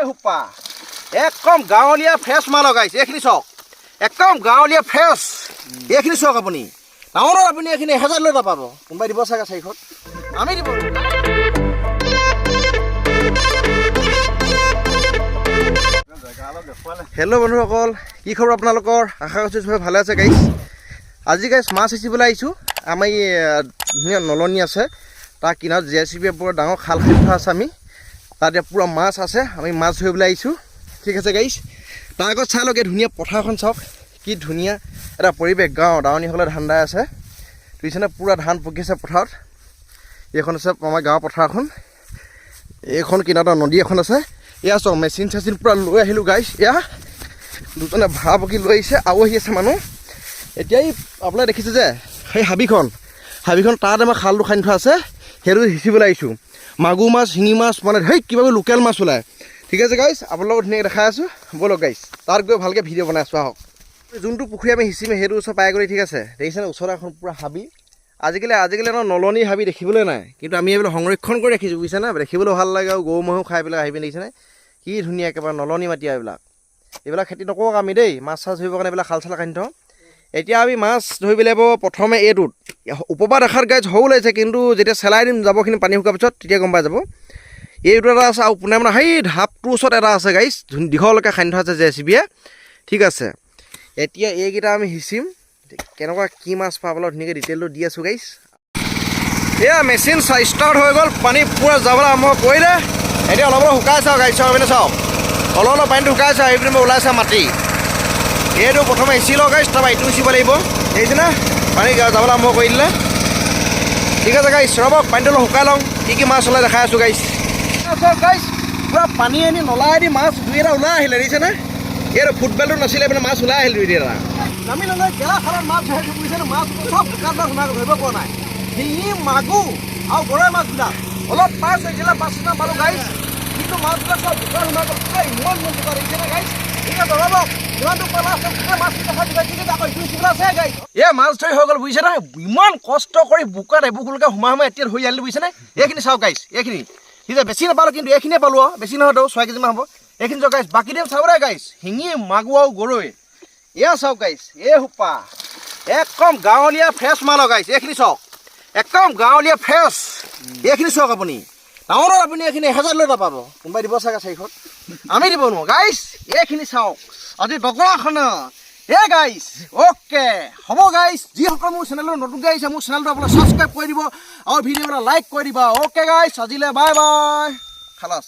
এই সোপা একদম গাঁৱলীয়া ফ্ৰেছ মাল লগাইছে এইখিনি চাওক। একদম গাঁৱলীয়া ফ্ৰেছ এইখিনি চাওক আপুনি। টাউনত আপুনি এইখিনি এহেজাৰ লৈ নাপাব। কোনোবাই দিব চাগে চাৰিশত? আমি দিব। হেল্ল' বন্ধুসকল কি খবৰ আপোনালোকৰ? আশা কৰিছোঁ চবে ভালে আছে গাইছ আজি গাইছ মাছ সিঁচিবলৈ আহিছোঁ। আমাৰ এই ধুনীয়া নলনি আছে। তাৰ কিনাৰত জে চি বিয়ে পুৰা ডাঙৰ খাল খালি থোৱা আছে আমি। তাত এতিয়া পূৰা মাছ আছে, আমি মাছ ধৰিবলৈ আহিছোঁ। ঠিক আছে গাইছ তাৰ আগত চাই লওক এই ধুনীয়া পথাৰখন চাওক, কি ধুনীয়া এটা পৰিৱেশ। গাঁও দাৱনীসকলে ধান দাই আছে বুজিছেনে পূৰা ধান পকিছে পথাৰত? এইখন আছে আমাৰ গাঁৱৰ পথাৰখন। এইখন কিনাৰত নদী এখন আছে। এয়া চাওক, মেচিন চেচিন পূৰা লৈ আহিলোঁ গাইছ এয়া দুজনে ভাড়া পকি লৈ আহিছে, আৰু আহি আছে মানুহ। এতিয়া এই আপোনালোকে দেখিছে যে, সেই হাবিখন হাবিখন তাত আমাৰ খালটো খান্দি থোৱা আছে। সেইটো সিঁচিবলৈ আহিছোঁ। মাগুৰ মাছ, শিঙি মাছ মানে সেই কিবা লোকেল মাছ ওলায়। ঠিক আছে গাইছ আপোনালোকক ধুনীয়াকৈ দেখাই আছোঁ। ব'লক গাইছ তাত গৈ ভালকৈ ভিডিঅ' বনাই আছোঁ, আহক। যোনটো পুখুৰী আমি সিঁচিম, সেইটো ওচৰ পাই গ'লে ঠিক আছে। দেখিছেনে, ওচৰত এখন পূৰা হাবি। আজিকালি আজিকালি ন নলনি হাবি দেখিবলৈ নাই। কিন্তু আমি এইবিলাক সংৰক্ষণ কৰি ৰাখিছোঁ, বুজিছেনে? দেখিবলৈ ভালো লাগে আৰু গৰু ম'হো খাই পেলাই আহি পিনে দেখিছেনে? কি ধুনীয়া একেবাৰে নলনি মাটি আৰু এইবিলাক। এইবিলাক খেতি নকৰোঁ আমি দেই। মাছ চাছ ধৰিবৰ কাৰণে এইবিলাক খাল চাল খান্দি থওঁ। এতিয়া আমি মাছ ধৰিব লাগিব প্ৰথমে এইটোত ওপৰপৰা দেখাত গাইজ সৰু লাগিছে কিন্তু যেতিয়া চেলাই দিম যাবখিনি পানী শুকাৰ পিছত তেতিয়া গম পাই যাব। এইটো এটা আছে আৰু পোনে মানে সেই ঢাপটোৰ ওচৰত এটা আছে গাইজ দীঘলকৈ খান্দি থোৱা আছে জে চি বিয়ে। ঠিক আছে। এতিয়া এইকেইটা আমি সিঁচিম। কেনেকুৱা কি মাছ পাবলৈ ধুনীয়াকৈ ডিটেইলটো দি আছোঁ গাইজ এয়া মেচিন ষ্টাৰ্ট হৈ গ'ল পানী পূৰা যাবলৈ আৰম্ভ কৰিলে। এতিয়া অলপ অলপ শুকাইছে আৰু গাড়ী চাওক এইপিনে চাওক। অলপ অলপ পানীটো শুকাইছে আৰু এইপিনে ওলাইছে মাটি। এইটো প্ৰথমে সিঁচি লওঁ গাইছ তাৰপৰা ইটো সিঁচিব লাগিব দেখিছেনে পানী যাবলৈ আৰম্ভ কৰি দিলে ঠিক আছে গাইছ ৰ'বক পানীটো অলপ শুকাই লওঁ। কি কি মাছ ওলাই দেখাই আছোঁ গাইছ গাইছ পূৰা পানী আনি নলাই দি মাছ দুই এটা ওলাই আহিলে দেখিছেনে এইটো ফুটবলটো নাছিলে মানে মাছ ওলাই আহিলে দুই এটা নামি নলয় গেলা খালত মাছ ধৰিছোঁ বুজিছেনে মাছ চব শুকান মাছ ধৰিব পৰা নাই। শিঙি মাগুৰ আৰু গৰৈ মাছবিলাক। অলপ পাঁচ এগিলা পাঁচ কিমান পালোঁ গাইছ কিন্তু মাছবিলাক চব শুকান সোমাই গ'ল ইমান মন শুকান দেখিছেনে গাইছ গোটেই মাছ গাইছ ধৰি হৈ গ'ল বুজিছেনে ইমান কষ্ট কৰি বোকাত এবুকুলকৈ সোমাই সোমাই এতিয়া ধৰি আনিলোঁ বুজিছেনে এইখিনি চাওক গাইছ এইখিনি। আছে বেছি নাপালোঁ কিন্তু এইখিনিয়ে পালোঁ আৰু বেছি নহয়তো ছয় কেজিমান হ'ব। এইখিনি চাওক গাইছ বাকী দিম চাব গাইছ শিঙি আৰু গৰৈ। এয়া চাওক গাইছ এই সোপা একদম গাঁৱলীয়া ফ্ৰেছ মাল লগাইছে এইখিনি চাওক। একদম গাঁৱলীয়া ফ্ৰেছ এইখিনি চাওক আপুনি। টাউনত আপুনি এইখিনি এহেজাৰ লৈ নাপাব। কোনোবাই দিব চাগে চাৰিশত। আমি দিব নোৱাৰোঁ। গাইছ এইখিনি চাওক। আজি দগৰাখনত। এ গাইছ অ'কে হ'ব গাইছ যিসকল মোৰ চেনেলত নতুনকৈ আহিছে, মোৰ চেনেলটো আপোনালোকে ছাবস্ক্ৰাইব কৰি দিব আৰু ভিডিঅ'বিলাক লাইক কৰি দিবা। অ'কে গাইছ আজিলৈ বাই বাই খালাছ